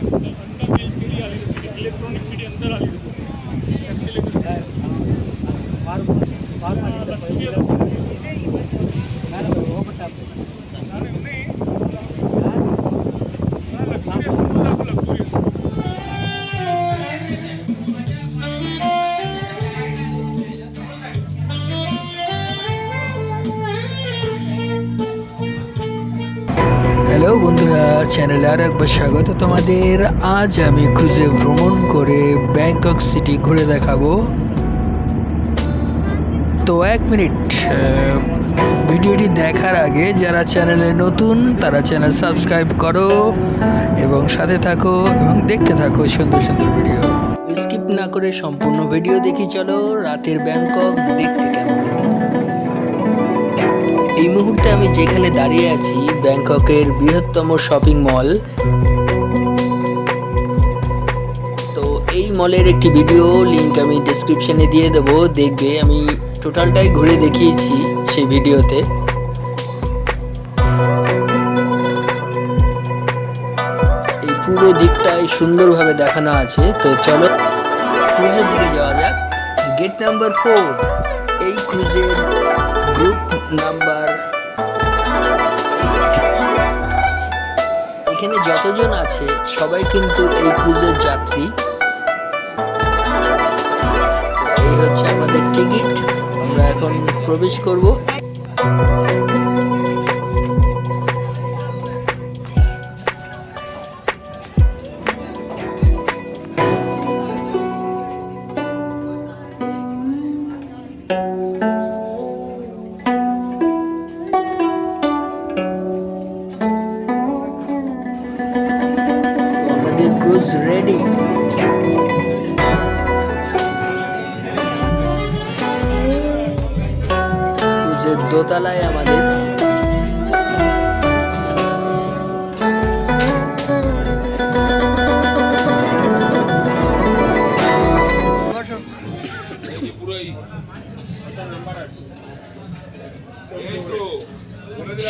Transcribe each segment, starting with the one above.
ಅಂತ ಮೇಲ್ ಪೀಳಿ ಆಗಿರುತ್ತೆ electronic city ಅಂತ ಆಗಿರುತ್ತೆ ಆ್ಯಕ್ಚುಲಿ ಹೋಗ್ಬಿಟ್ಟು ನಾನು ಇನ್ನೇ ಲಕ್ಷ বন্ধুরা চ্যানেলে আর একবার স্বাগত তোমাদের। আজ আমি ক্রুজে ভ্রমণ করে ব্যাংকক সিটি ঘুরে দেখাবো। তো এক মিনিট ভিডিওটি দেখার আগে যারা চ্যানেলে নতুন, তারা চ্যানেল সাবস্ক্রাইব করো এবং সাথে থাকো এবং দেখতে থাকো সুন্দর সুন্দর ভিডিও স্কিপ না করে সম্পূর্ণ ভিডিও দেখি, চলো রাতের ব্যাংকক দেখতে কেমন? এই মুহূর্তে আমি যেখানে দাঁড়িয়ে আছি, ব্যাংককের বৃহত্তম শপিং মল। তো এই মলের একটি ভিডিও লিংক আমি ডেসক্রিপশনে দিয়ে দেবো। দেখবে আমি টোটালটাই ঘুরে দেখিয়েছি সেই ভিডিওতে। এই পুরো দিকটাই সুন্দরভাবে দেখানো আছে। তো চলো ক্রুজের দিকে যাওয়া যাক। গেট নাম্বার ফোর এই ক্রুজের গ্রুপ নাম্বার এখানে যতজন আছে, সবাই কিন্তু এই ক্রুজের যাত্রী। এই হচ্ছে আমাদের টিকিট। আমরা এখন প্রবেশ করব। আমাদের ক্রুজ রেডি ক্রুজের দোতলায় আমাদের।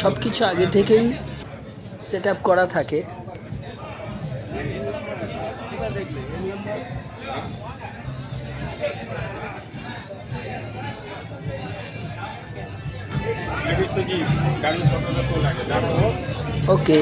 সব কিছু আগে থেকেই সেট আপ করা থাকে। ওকে।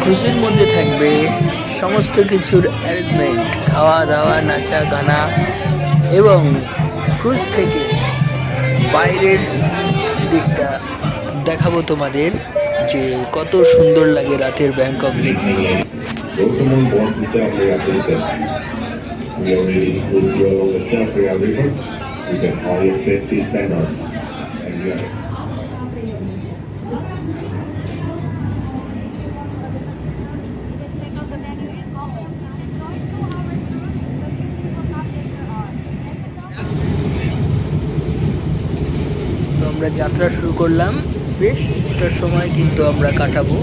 ক্রুজের মধ্যে থাকবে সমস্ত কিছুর অ্যারেঞ্জমেন্ট খাওয়া দাওয়া নাচা গানা এবং ক্রুজ থেকে বাইরের দিকটা দেখাবো তোমাদের যে কত সুন্দর লাগে রাতের ব্যাংকক দেখতে। Are আমরা যাত্রা শুরু করলাম। বেশ কিছুটা সময় কিন্তু আমরা কাটাবো।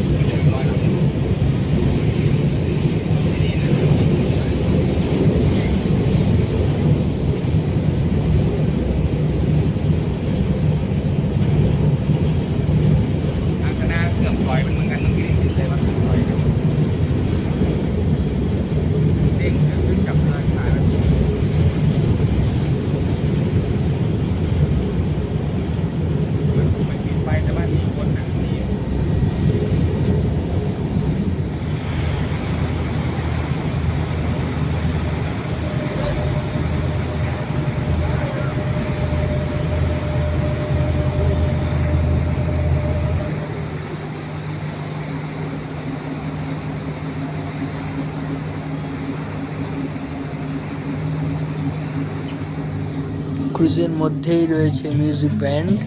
ক্রুজের মধ্যেই রয়েছে মিউজিক ব্যান্ড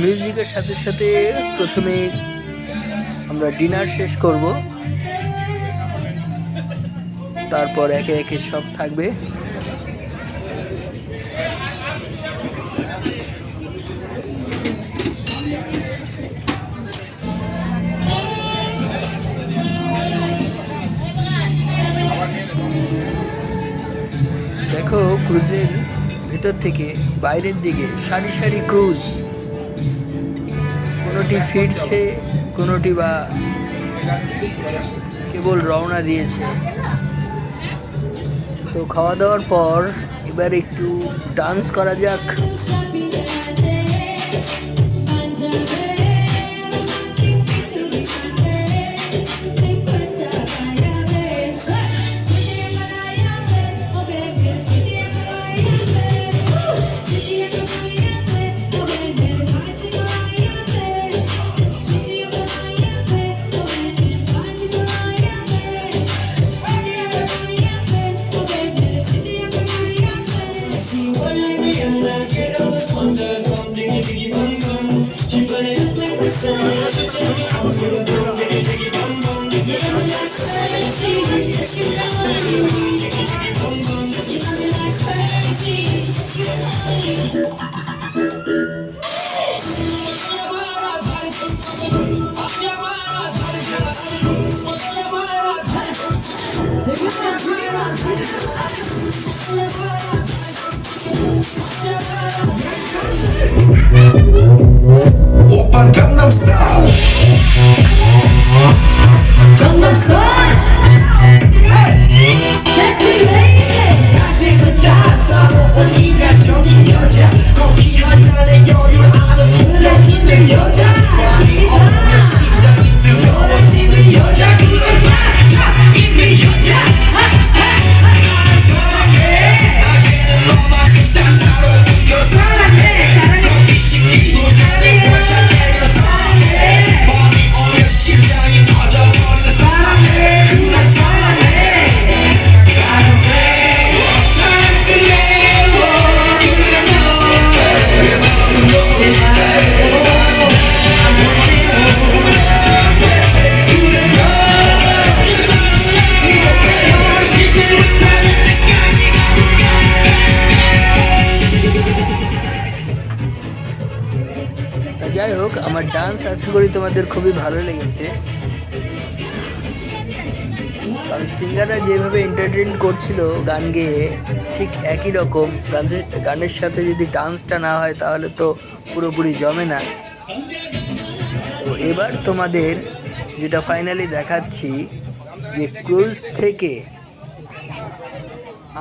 মিউজিকের সাথে সাথে প্রথমে আমরা ডিনার শেষ করব। তারপর একে একে সব থাকবে। দেখো ক্রুজের ভেতর থেকে বাইরের দিকে সারি সারি ক্রুজ কোনোটি ফিরছে কোনোটি বা কেবল রওনা দিয়েছে। তো খাওয়া দাওয়ার পর এবার একটু ডান্স করা যাক। Amen. আমার আশা করি, তোমাদের খুবই ভালো লেগেছে। কারণ সিঙ্গাররা যেভাবে এন্টারটেন করছিল গান গেয়ে, ঠিক একই রকম। গানের গানের সাথে যদি ডান্সটা না হয়, তাহলে তো পুরোপুরি জমে না। তো এবার তোমাদের যেটা ফাইনালি দেখাচ্ছি, যে ক্রুজ থেকে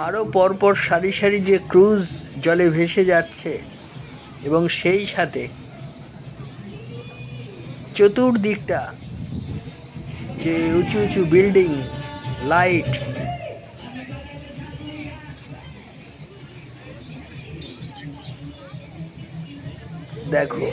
আরও পরপর সারি সারি যে ক্রুজ জলে ভেসে যাচ্ছে, এবং সেই সাথে চতুর্দিকটা যে উঁচু উঁচু বিল্ডিং লাইট। দেখো।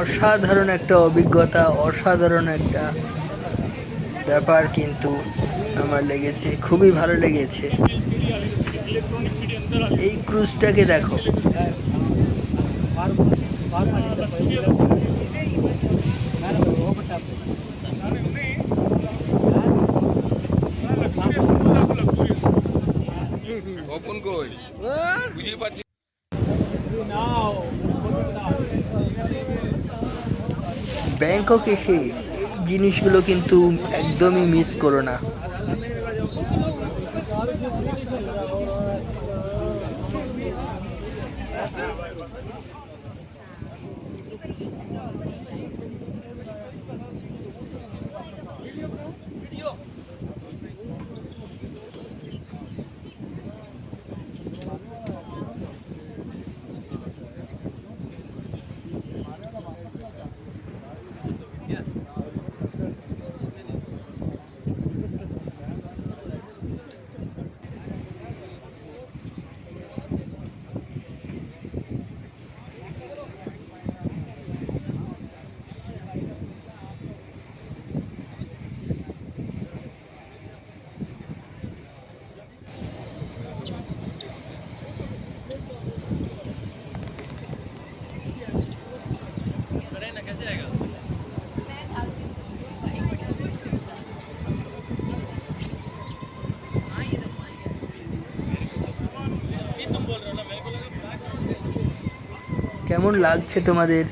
অসাধারণ একটা অভিজ্ঞতা অসাধারণ একটা ব্যাপার কিন্তু আমার লেগেছে খুবই ভালো লেগেছে। এই ক্রুজটাকে দেখো। কই? বুঝে পাচ্ছি ব্যাংকক এসে এই জিনিসগুলো কিন্তু একদমই মিস করো না। কেমন লাগছে তোমাদের?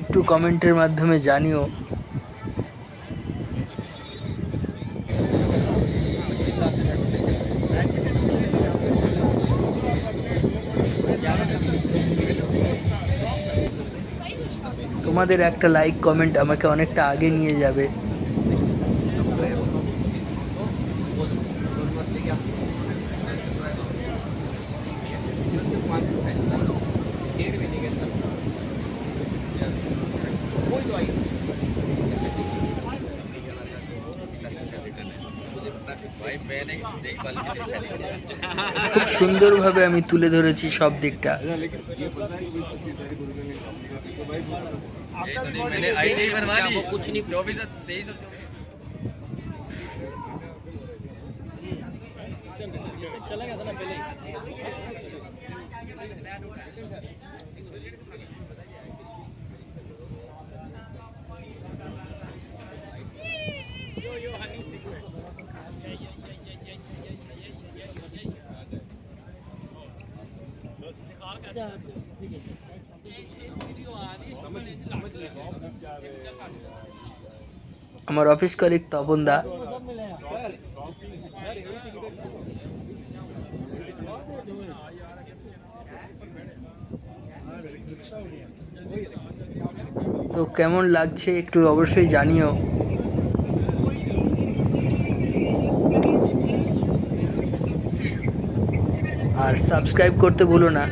একটু কমেন্টের মাধ্যমে জানিও। তোমাদের একটা লাইক কমেন্ট আমাকে অনেকটা আগে নিয়ে যাবে। খুব সুন্দরভাবে আমি তুলে ধরেছি সব দিকটা मैंने आईटी बनवा ली कुछ नहीं আমার অফিস কলিগ তপন দা। তো কেমন লাগছে একটু অবশ্যই জানিও। আর সাবস্ক্রাইব করতে ভুলো না।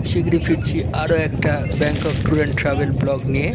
খুব শীঘ্রই ফিরছি আরও একটা Bangkok tour and travel blog নিয়ে।